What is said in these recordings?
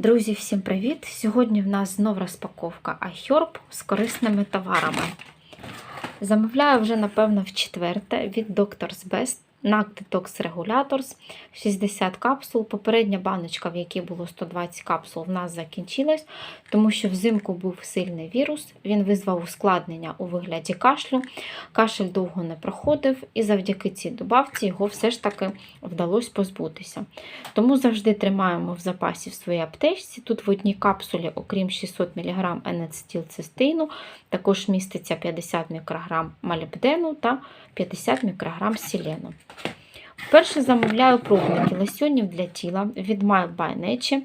Друзі, всім привіт! Сьогодні в нас знов розпаковка iHerb з корисними товарами. Замовляю вже, напевно, в четверте від Doctor's Best NAC Detox Regulators 60 капсул. Попередня баночка, в якій було 120 капсул, в нас закінчилась, тому що взимку був сильний вірус. Він визвав ускладнення у вигляді кашлю. Кашель довго не проходив, і завдяки цій добавці його все ж таки вдалося позбутися. Тому завжди тримаємо в запасі в своїй аптечці. Тут в одній капсулі, окрім 600 мг енецетилцистеїну, також міститься 50 мікрограм молібдену та 50 мікрограм селену. Вперше замовляю пробники лосьонів для тіла від Mild by Nature.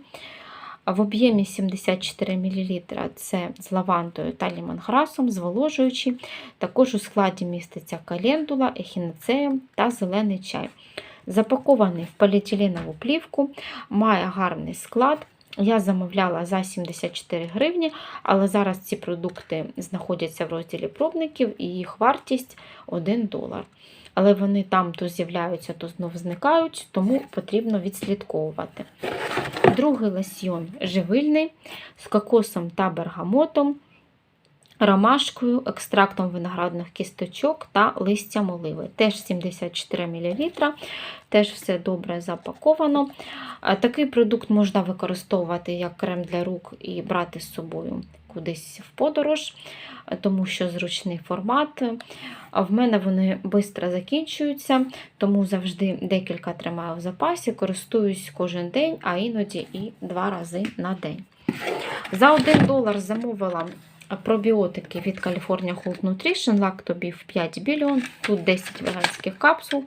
В об'ємі 74 мл це з лавандою та лімонграсом, зволожуючий. Також у складі міститься календула, ехінацеєм та зелений чай. Запакований в поліетиленову плівку, має гарний склад. Я замовляла за 74 гривні, але зараз ці продукти знаходяться в розділі пробників і їх вартість 1 долар. Але вони там то з'являються, то знов зникають, тому потрібно відслідковувати. Другий лосьйон живильний з кокосом та бергамотом, ромашкою, екстрактом виноградних кісточок та листям оливи. Теж 74 мл, теж все добре запаковано. Такий продукт можна використовувати як крем для рук і брати з собою кудись в подорож, тому що зручний формат. В мене вони швидко закінчуються, тому завжди декілька тримаю в запасі, користуюсь кожен день, а іноді і два рази на день. За 1 долар замовила пробіотики від California Hold Nutrition, Lactobif 5 біліон, тут 10 веганських капсул.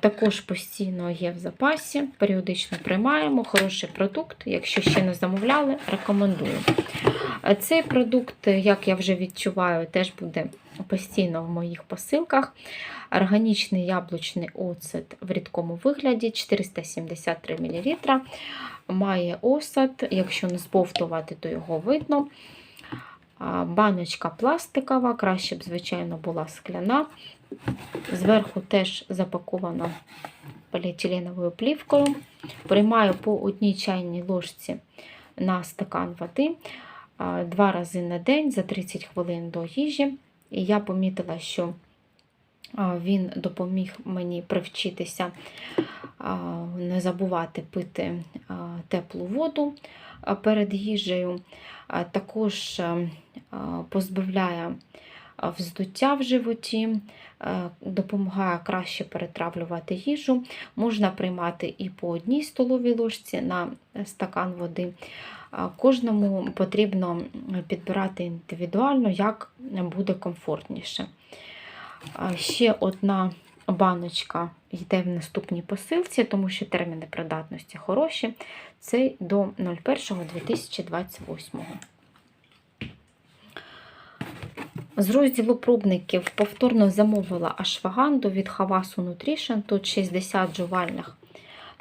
Також постійно є в запасі, періодично приймаємо. Хороший продукт. Якщо ще не замовляли, рекомендую. Цей продукт, як я вже відчуваю, теж буде постійно в моїх посилках. Органічний яблучний оцет в рідкому вигляді 473 мл. Має осад, якщо не збовтувати, то його видно. Баночка пластикова, краще б, звичайно, була скляна. Зверху теж запакована поліетиленовою плівкою. Приймаю по одній чайній ложці на стакан води два рази на день за 30 хвилин до їжі. І я помітила, що він допоміг мені привчитися не забувати пити теплу воду перед їжею. Також позбавляє вздуття в животі, допомагає краще перетравлювати їжу. Можна приймати і по одній столовій ложці на стакан води. Кожному потрібно підбирати індивідуально, як буде комфортніше. Ще одна баночка йде в наступній посилці, тому що терміни придатності хороші. Це до 01.2028. З розділу пробників повторно замовила ашваганду від Хавасу Nutrition. Тут 60 жувальних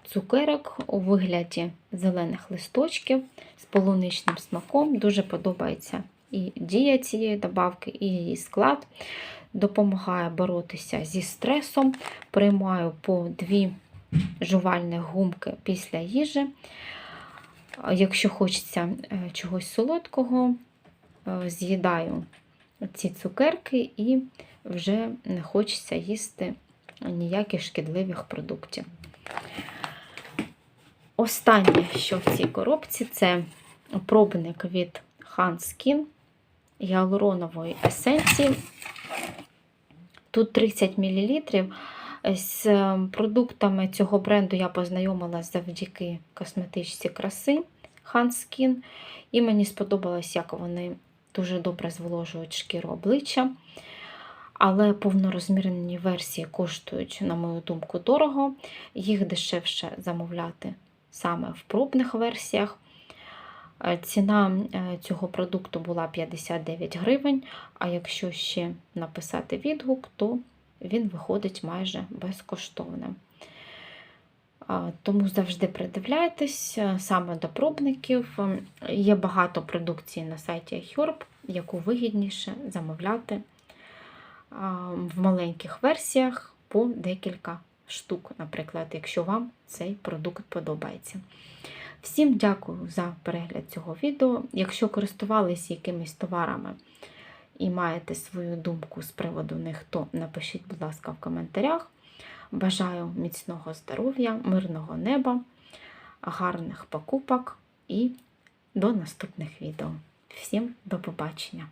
цукерок у вигляді зелених листочків з полуничним смаком. Дуже подобається і дія цієї добавки, і її склад. Допомагає боротися зі стресом. Приймаю по дві жувальних гумки після їжі. Якщо хочеться чогось солодкого, з'їдаю ці цукерки і вже не хочеться їсти ніяких шкідливих продуктів. Останнє, що в цій коробці, це пробник від Hanskin гіалуронової есенції. Тут 30 мл. З продуктами цього бренду я познайомилася завдяки косметичці краси Hanskin. І мені сподобалось, як вони дуже добре зволожують шкіру обличчя. Але повнорозмірні версії коштують, на мою думку, дорого. Їх дешевше замовляти саме в пробних версіях. Ціна цього продукту була 59 гривень, а якщо ще написати відгук, то він виходить майже безкоштовним. Тому завжди придивляйтесь саме до пробників. Є багато продукції на сайті iHerb, яку вигідніше замовляти в маленьких версіях по декілька штук, наприклад, якщо вам цей продукт подобається. Всім дякую за перегляд цього відео. Якщо користувалися якимись товарами і маєте свою думку з приводу них, то напишіть, будь ласка, в коментарях. Бажаю міцного здоров'я, мирного неба, гарних покупок і до наступних відео. Всім до побачення!